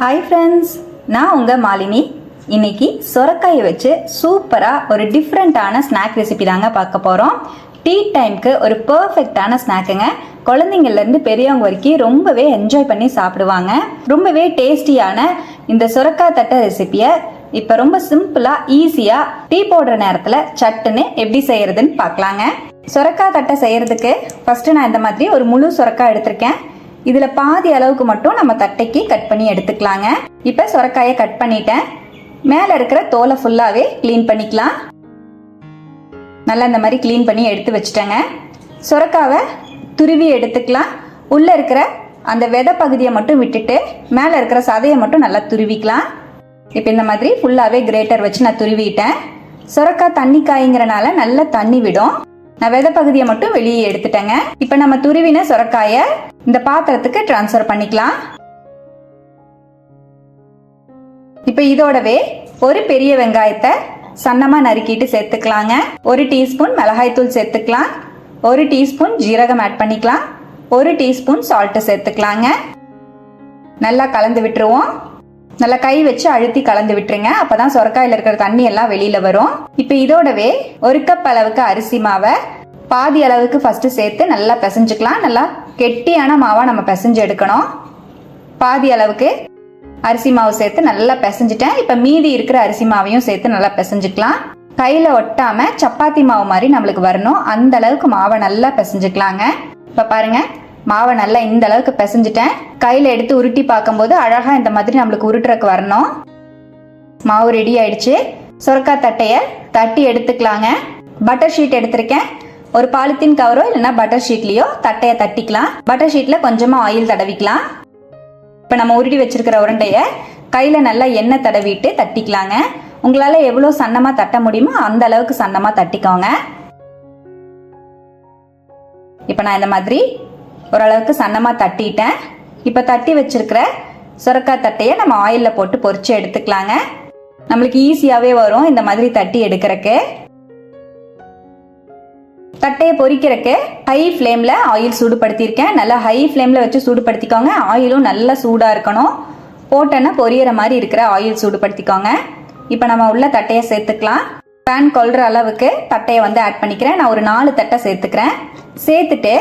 Hi friends நான் உங்கள் மாலினி. இன்னைக்கு சொரக்காயை வச்சு சூப்பராக ஒரு டிஃப்ரெண்ட்டான ஸ்நாக் ரெசிபி தாங்க பார்க்க போகிறோம் டீ டைம்க்கு ஒரு பர்ஃபெக்டான ஸ்நாக்குங்க குழந்தைங்கள்லேருந்து பெரியவங்க வரைக்கும் ரொம்பவே என்ஜாய் பண்ணி சாப்பிடுவாங்க. ரொம்பவே டேஸ்டியான இந்த சொரக்காய் தட்டை ரெசிபியை இப்போ ரொம்ப சிம்பிளாக ஈஸியாக டீ போடுற நேரத்தில் சட்டுன்னு எப்படி செய்கிறதுன்னு பார்க்கலாங்க. சுரக்காய் தட்டை செய்கிறதுக்கு ஃபஸ்ட்டு நான் இந்த மாதிரி ஒரு முழு சுரக்காய் எடுத்திருக்கேன். இதுல பாதி அளவுக்கு மட்டும் நம்ம தட்டைக்கு கட் பண்ணி எடுத்துக்கலாங்க. இப்போ சொரக்காயை கட் பண்ணிட்டேன். மேலே இருக்கிற தோலை ஃபுல்லாகவே க்ளீன் பண்ணிக்கலாம். நல்லா இந்த மாதிரி க்ளீன் பண்ணி எடுத்து வச்சுட்டேங்க. சொரக்காவை துருவி எடுத்துக்கலாம். உள்ளே இருக்கிற அந்த விதை பகுதியை மட்டும் விட்டுட்டு மேலே இருக்கிற சதையை மட்டும் நல்லா துருவிக்கலாம். இப்போ இந்த மாதிரி ஃபுல்லாகவே கிரேட்டர் வச்சு நான் துருவிட்டேன். சொரக்காய் தண்ணி காய்ங்கிறனால நல்லா தண்ணி விடும். நான் விதை பகுதியை மட்டும் வெளியே எடுத்துட்டேங்க. இப்போ நம்ம துருவின சுரக்காயை இந்த பாத்திரத்துக்கு ட்ரான்ஸ்ஃபர் பண்ணிக்கலாம். இப்போ இதோடவே ஒரு பெரிய வெங்காயத்தை சன்னமாக நறுக்கிட்டு சேர்த்துக்கலாங்க. ஒரு டீஸ்பூன் மிளகாய்த்தூள் சேர்த்துக்கலாம். ஒரு டீஸ்பூன் ஜீரகம் ஆட் பண்ணிக்கலாம். ஒரு டீஸ்பூன் சால்ட்டு சேர்த்துக்கலாங்க. நல்லா கலந்து விட்டுருவோம். நல்லா கை வச்சு அழுத்தி கலந்து விட்டுருங்க. அப்பதான் சொரக்காயில் இருக்கிற தண்ணி எல்லாம் வெளியில வரும். இப்போ இதோடவே ஒரு கப் அளவுக்கு அரிசி மாவை பாதி அளவுக்கு ஃபர்ஸ்ட் சேர்த்து நல்லா பிசைஞ்சுக்கலாம். நல்லா கெட்டியான மாவா நம்ம பிசைஞ்சு எடுக்கணும். பாதி அளவுக்கு அரிசி மாவு சேர்த்து நல்லா பிசைஞ்சிட்டேன். இப்போ மீதி இருக்கிற அரிசி மாவையும் சேர்த்து நல்லா பிசைஞ்சுக்கலாம். கையில் ஒட்டாம சப்பாத்தி மாவு மாதிரி நம்மளுக்கு வரணும். அந்த அளவுக்கு மாவை நல்லா பிசைஞ்சுக்கலாங்க. இப்போ பாருங்க. மாவை நல்லா இந்த அளவுக்கு பிசைஞ்சிட்டேன். கையில் எடுத்து உருட்டி பார்க்கும்போது அழகா இந்த மாதிரி நம்மளுக்கு உருட்டுறக்கு வரணும். மாவு ரெடி ஆயிடுச்சு. சொரக்காய் தட்டையை தட்டி எடுத்துக்கலாங்க. பட்டர் ஷீட் எடுத்திருக்கேன். ஒரு பாலித்தீன் கவரோ இல்லைன்னா பட்டர் ஷீட்லேயோ தட்டையை தட்டிக்கலாம். பட்டர் ஷீட்டில் கொஞ்சமாக ஆயில் தடவிக்கலாம். இப்போ நம்ம உருட்டி வச்சிருக்கிற உருண்டையை கையில் நல்லா எண்ணெய் தடவிட்டு தட்டிக்கலாங்க. உங்களால் எவ்வளோ சன்னமாக தட்ட முடியுமோ அந்த அளவுக்கு சன்னமாக தட்டிக்கோங்க. இப்போ நான் இந்த மாதிரி ஓரளவுக்கு சன்னமாக தட்டிட்டேன். இப்போ தட்டி வச்சிருக்கிற சுரக்காய் தட்டையை நம்ம ஆயிலில் போட்டு பொறிச்சு எடுத்துக்கலாங்க. நம்மளுக்கு ஈஸியாகவே வரும் இந்த மாதிரி தட்டி எடுக்கிறக்கு. தட்டையை பொறிக்கிறக்கு ஹை ஃப்ளேமில் ஆயில் சூடுபடுத்தியிருக்கேன். நல்லா ஹை ஃப்ளேமில் வச்சு சூடுபடுத்திக்கோங்க. ஆயிலும் நல்லா சூடாக இருக்கணும். போட்டோன்னா பொரியற மாதிரி இருக்கிற ஆயில் சூடுபடுத்திக்கோங்க. இப்போ நம்ம உள்ள தட்டையை சேர்த்துக்கலாம். பேன் கொள்கிற அளவுக்கு தட்டையை வந்து ஆட் பண்ணிக்கிறேன். நான் ஒரு நாலு தட்டை சேர்த்துக்கிறேன். சேர்த்துட்டு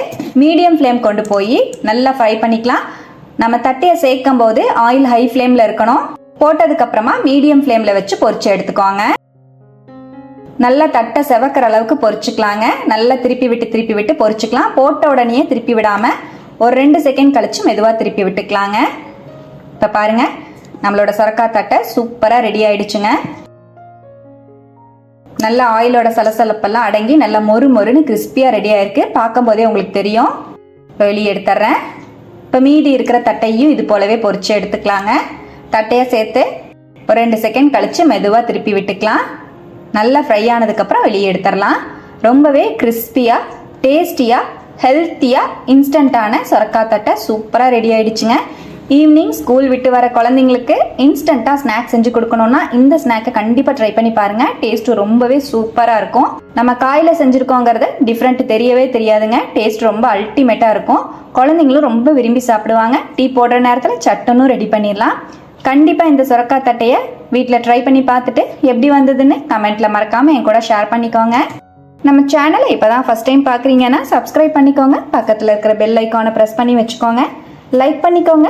மீடியம் ஃப்ளேம் கொண்டு போய் நல்லா ஃப்ரை பண்ணிக்கலாம். நம்ம தட்டையை சேர்க்கும் போது ஆயில் ஹை ஃப்ளேமில் இருக்கணும். போட்டதுக்கப்புறமா மீடியம் ஃப்ளேமில் வச்சு பொரிச்சு எடுத்துக்கோங்க. நல்லா தட்டை செவக்கிற அளவுக்கு பொரிச்சுக்கலாங்க. நல்லா திருப்பி விட்டு திருப்பி விட்டு பொரிச்சுக்கலாம். போட்ட உடனே திருப்பி விடாமல் ஒரு ரெண்டு செகண்ட் கழிச்சு மெதுவாக திருப்பி விட்டுக்கலாங்க. இப்போ பாருங்க நம்மளோட சுரக்கா தட்டை சூப்பராக ரெடி ஆயிடுச்சுங்க. நல்ல ஆயிலோட சலசலப்பெல்லாம் அடங்கி நல்லா மொறு மொறுன்னு கிறிஸ்பியாக ரெடி ஆயிருக்கு. பார்க்கும்போதே உங்களுக்கு தெரியும். வெளியே எடுத்துட்றேன் இப்போ மீதி இருக்கிற தட்டையும் இது போலவே பொறிச்சு எடுத்துக்கலாங்க. தட்டையை சேர்த்து ஒரு ரெண்டு செகண்ட் கழிச்சு மெதுவாக திருப்பி விட்டுக்கலாம். நல்லா ஃப்ரை ஆனதுக்கப்புறம் வெளியே எடுத்துடலாம். ரொம்பவே கிறிஸ்பியாக டேஸ்டியாக ஹெல்த்தியாக இன்ஸ்டண்ட்டான சொரக்காய் தட்டை சூப்பராக ரெடி ஆயிடுச்சுங்க. ஈவினிங் ஸ்கூல் விட்டு வர குழந்தைங்களுக்கு இன்ஸ்டண்ட்டாக ஸ்நாக்ஸ் செஞ்சு கொடுக்கணும்னா இந்த ஸ்நாக்கை கண்டிப்பாக ட்ரை பண்ணி பாருங்கள் டேஸ்ட்டு ரொம்பவே சூப்பராக இருக்கும். நம்ம காயில் செஞ்சுருக்கோங்கிறது டிஃப்ரெண்ட் தெரியவே தெரியாதுங்க. டேஸ்ட் ரொம்ப அல்டிமேட்டாக இருக்கும். குழந்தைங்களும் ரொம்ப விரும்பி சாப்பிடுவாங்க. டீ போடுற நேரத்தில் சட்டனும் ரெடி பண்ணிடலாம். கண்டிப்பாக இந்த சுரக்கா தட்டையை வீட்டில் ட்ரை பண்ணி பார்த்துட்டு எப்படி வந்ததுன்னு கமெண்ட்டில் மறக்காமல் என் கூட ஷேர் பண்ணிக்கோங்க. நம்ம சேனலை இப்போ தான் ஃபஸ்ட் டைம் பார்க்குறீங்கன்னா சப்ஸ்கிரைப் பண்ணிக்கோங்க. பக்கத்தில் இருக்கிற பெல் ஐக்கானை ப்ரெஸ் பண்ணி வச்சுக்கோங்க. லைக் பண்ணிக்கோங்க.